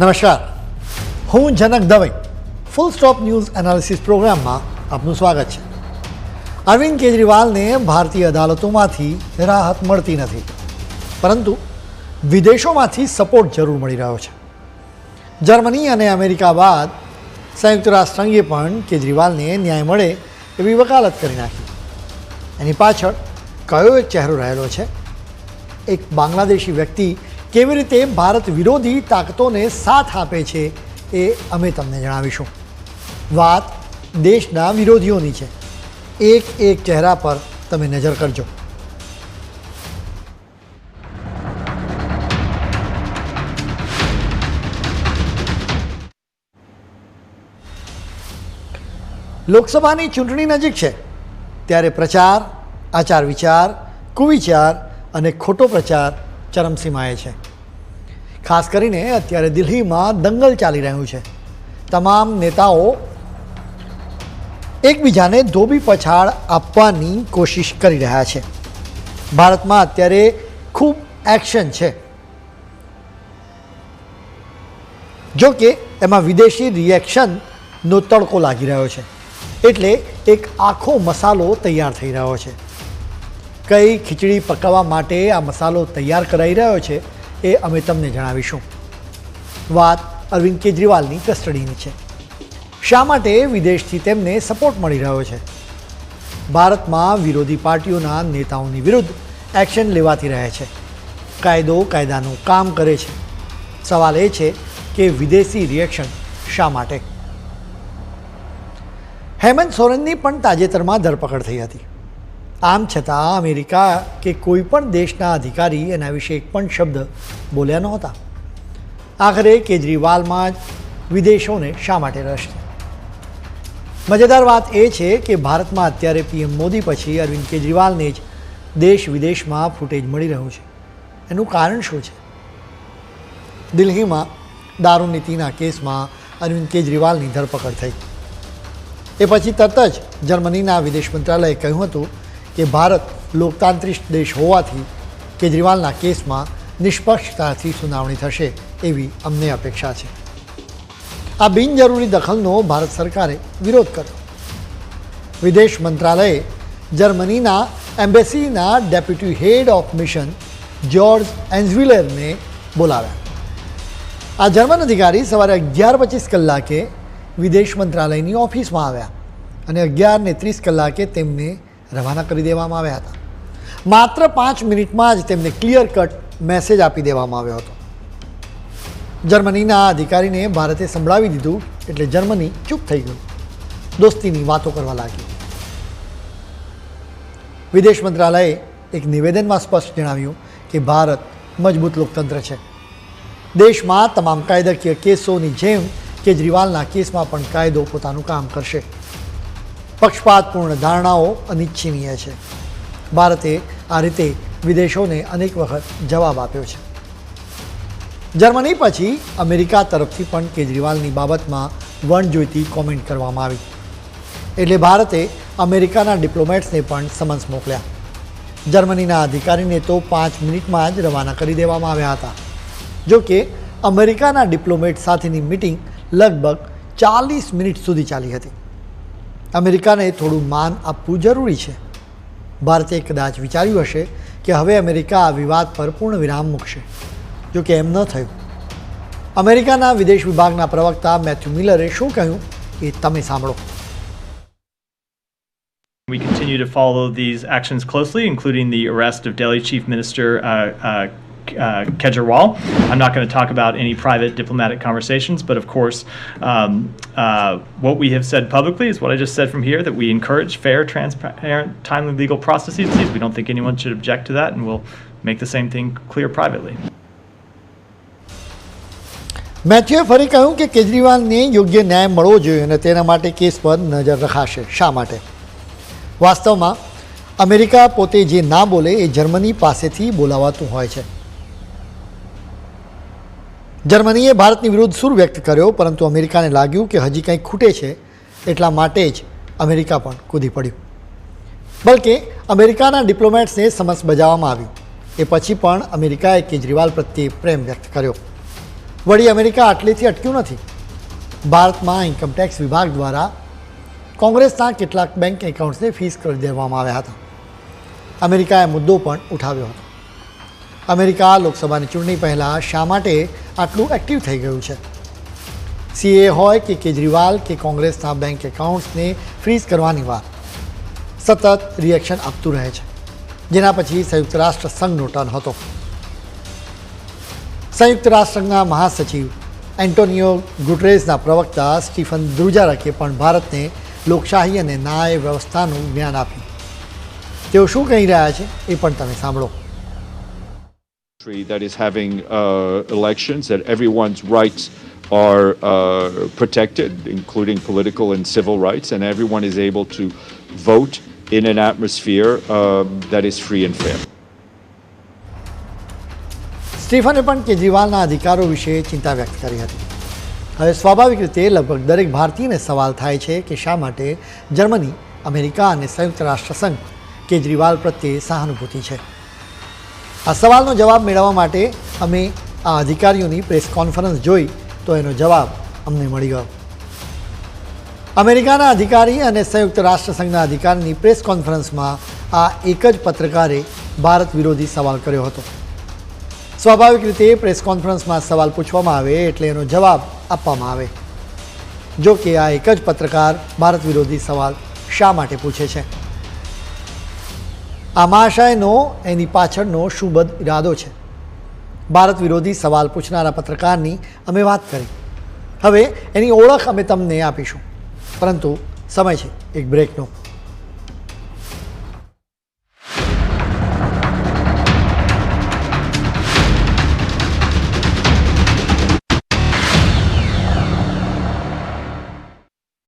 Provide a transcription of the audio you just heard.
નમસ્કાર. હું Janak Dave full stop news analysis પ્રોગ્રામમાં આપનું સ્વાગત છે. અરવિંદ કેજરીવાલને ભારતીય અદાલતોમાંથી રાહત મળતી નથી. પરંતુ વિદેશોમાંથી સપોર્ટ જરૂર મળી રહ્યો છે. જર્મની અને અમેરિકા બાદ સંયુક્ત રાષ્ટ્રસંઘે પણ કેજરીવાલને ન્યાય મળે એવી વકાલત કરી નાખી. એની પાછળ કયો એક ચહેરો રહેલો છે? એક બાંગ્લાદેશી વ્યક્તિ કેવી રીતે ભારત વિરોધી તાકાતોને સાથ આપે છે એ અમે તમને જણાવીશું. વાત દેશના વિરોધીઓની છે. એક એક ચહેરા પર તમે નજર કરજો. લોકસભાની ચૂંટણી નજીક છે. ત્યારે પ્રચાર, આચાર વિચાર, કુવિચાર અને ખોટો પ્રચાર ચરમસીમાએ છે. ખાસ કરીને અત્યારે દિલ્હીમાં દંગલ ચાલી રહ્યું છે. તમામ નેતાઓ એકબીજાને ધોબી પછાડ આપવાની કોશિશ કરી રહ્યા છે. ભારતમાં અત્યારે ખૂબ એક્શન છે. જો કે એમાં વિદેશી રિએક્શનનો તડકો લાગી રહ્યો છે. એટલે એક આખો મસાલો તૈયાર થઈ રહ્યો છે. કઈ ખીચડી પકાવવા માટે આ મસાલો તૈયાર કરાઈ રહ્યો છે એ અમે તમને જણાવીશું. વાત અરવિંદ કેજરીવાલની કસ્ટડીની છે. શા માટે વિદેશથી તેમને સપોર્ટ મળી રહ્યો છે? ભારતમાં વિરોધી પાર્ટીઓના નેતાઓની વિરુદ્ધ એક્શન લેવાતી રહે છે. કાયદો કાયદાનું કામ કરે છે. સવાલ એ છે કે વિદેશી રિએક્શન શા માટે? હેમંત સોરેનની પણ તાજેતરમાં ધરપકડ થઈ હતી. આમ છતાં અમેરિકા કે કોઈ પણ દેશના અધિકારી એના વિશે એક પણ શબ્દ બોલ્યા નહોતા. આખરે કેજરીવાલમાં જ વિદેશોને શા માટે રસ મજેદાર વાત એ છે કે ભારતમાં અત્યારે પીએમ મોદી પછી અરવિંદ કેજરીવાલને જ દેશ વિદેશમાં ફૂટેજ મળી રહ્યું છે. એનું કારણ શું છે? દિલ્હીમાં દારૂ નીતિના કેસમાં અરવિંદ કેજરીવાલની ધરપકડ થઈ. એ પછી તરત જ જર્મનીના વિદેશ મંત્રાલયે કહ્યું હતું કે ભારત લોકતાંત્રિક દેશ હોવાથી કેજરીવાલના કેસમાં નિષ્પક્ષતાથી સુનાવણી થશે એવી અમને અપેક્ષા છે. આ બિનજરૂરી દખલનો ભારત સરકારે વિરોધ કર્યો. વિદેશ મંત્રાલયે જર્મનીના એમ્બેસીના deputy head of mission George એન્ઝવિલરને બોલાવ્યા. આ જર્મન અધિકારી સવારે અગિયાર પચીસ કલાકે વિદેશ મંત્રાલયની ઓફિસમાં આવ્યા અને અગિયાર ને ત્રીસ કલાકે તેમને રવાના કરી દેવામાં આવ્યા હતા. માત્ર પાંચ મિનિટમાં જ તેમને ક્લિયર કટ મેસેજ આપી દેવામાં આવ્યો હતો. જર્મનીના અધિકારીને ભારતે સંભળાવી દીધું એટલે જર્મની ચૂપ થઈ ગયું. દોસ્તીની વાતો કરવા લાગી. વિદેશ મંત્રાલયે એક નિવેદનમાં સ્પષ્ટ જણાવ્યું કે ભારત મજબૂત લોકતંત્ર છે. દેશમાં તમામ કાયદાકીય કેસોની જેમ કેજરીવાલના કેસમાં પણ કાયદો પોતાનું કામ કરશે. પક્ષપાતપૂર્ણ ધારણાઓ અનિચ્છનીય છે. ભારતે આ રીતે વિદેશોને અનેક વખત જવાબ આપ્યો છે. જર્મની પછી અમેરિકા તરફથી પણ કેજરીવાલની બાબતમાં વણજોઈતી કોમેન્ટ કરવામાં આવી. એટલે ભારતે અમેરિકાના ડિપ્લોમેટ્સને પણ સમન્સ મોકલ્યા. જર્મનીના અધિકારીને તો પાંચ મિનિટમાં જ રવાના કરી દેવામાં આવ્યા હતા. જો કે અમેરિકાના ડિપ્લોમેટ સાથેની મિટિંગ લગભગ ચાલીસ મિનિટ સુધી ચાલી હતી. અમેરિકાને થોડું માન આપવું જરૂરી છે. ભારતે કદાચ વિચાર્યું હશે કે હવે અમેરિકા આ વિવાદ પર પૂર્ણ વિરામ મૂકશે. જો કે એમ ન થયું. અમેરિકાના વિદેશ વિભાગના પ્રવક્તા મેથ્યુ મિલરે શું કહ્યું એ તમે સાંભળો. We continue to follow these actions closely, including the arrest of Delhi Chief Minister uh, uh, uh, Kejriwal. I'm not going to talk about any private diplomatic conversations, but of course, um, uh, what we have said publicly is what I just said from here that we encourage fair, transparent, timely legal processes. We don't think anyone should object to that, and we'll make the same thing clear privately. મેથ્યુએ ફરી કહ્યું કે કેજરીવાલને યોગ્ય ન્યાય મળવો જોઈએ અને તેના માટે કેસ પર નજર રખાશે શા માટે વાસ્તવમાં અમેરિકા પોતે જે ના બોલે એ જર્મની પાસેથી બોલાવાતું હોય છે જર્મનીએ ભારતની વિરુદ્ધ સુર વ્યક્ત કર્યો, પરંતુ અમેરિકાને લાગ્યું કે હજી કંઈક ખૂટે છે એટલા માટે જ અમેરિકા પણ કૂદી પડ્યું. બલકે, અમેરિકાના ડિપ્લોમેટ્સને સમસ બજાવવામાં આવ્યું એ પછી પણ અમેરિકાએ કેજરીવાલ પ્રત્યે પ્રેમ વ્યક્ત કર્યો. વળી અમેરિકા આટલેથી અટક્યું નથી. ભારતમાં ઇન્કમટેક્સ વિભાગ દ્વારા કોંગ્રેસના કેટલાક બેંક એકાઉન્ટ્સને ફીસ કરી દેવામાં આવ્યા હતા. અમેરિકાએ મુદ્દો પણ ઉઠાવ્યો હતો. અમેરિકા લોકસભાની ચૂંટણી પહેલાં શા માટે આટલું એક્ટિવ થઈ ગયું છે. સીએ હોય કે કેજરીવાલ કે કોંગ્રેસના બેંક એકાઉન્ટ્સને ફ્રીઝ કરવાની વાત. સતત રિએક્શન આપતું રહે છે. જેના પછી સંયુક્ત રાષ્ટ્ર સંઘનો ટર્ન હતો. સંયુક્ત રાષ્ટ્રના મહાસચિવ એન્ટોનિયો ગુટરેઝના પ્રવક્તા સ્ટીફન દ્રુજારકે પણ ભારતને લોકશાહી અને ન્યાય વ્યવસ્થાનું જ્ઞાન આપ્યું. તેઓ શું કહી રહ્યા છે એ પણ તમે સાંભળો. that is having uh, elections, that everyone's rights are uh, protected, including political and civil rights, and everyone is able to vote in an atmosphere um, that is free and fair. સ્ટીફને પણ કેજરીવાલના અધિકારો વિશે ચિંતા વ્યક્ત કરી હતી હવે સ્વાભાવિક રીતે લગભગ દરેક ભારતીયને સવાલ થાય છે કે શા માટે જર્મની અમેરિકા અને સંયુક્ત રાષ્ટ્રસંઘ કેજરીવાલ પ્રત્યે સહાનુભૂતિ છે આ સવાલનો જવાબ મેળવવા માટે અમે આ અધિકારીઓની પ્રેસ કોન્ફરન્સ જોઈ તો એનો જવાબ અમને મળી ગયો. અમેરિકાના અધિકારી અને સંયુક્ત રાષ્ટ્રસંઘના અધિકારીની પ્રેસ કોન્ફરન્સમાં આ એક જ પત્રકારે ભારત વિરોધી સવાલ કર્યો હતો. સ્વાભાવિક રીતે પ્રેસ કોન્ફરન્સમાં સવાલ પૂછવામાં આવે એટલે એનો જવાબ આપવામાં આવે. જો કે આ એક જ પત્રકાર ભારત વિરોધી સવાલ શા માટે પૂછે છે? આ મહાશયનો એની પાછળનો શુભદ ઇરાદો છે. ભારત વિરોધી સવાલ પૂછનારા પત્રકારની અમે વાત કરી. હવે એની ઓળખ અમે તમને આપીશું. પરંતુ સમય છે, એક બ્રેકનો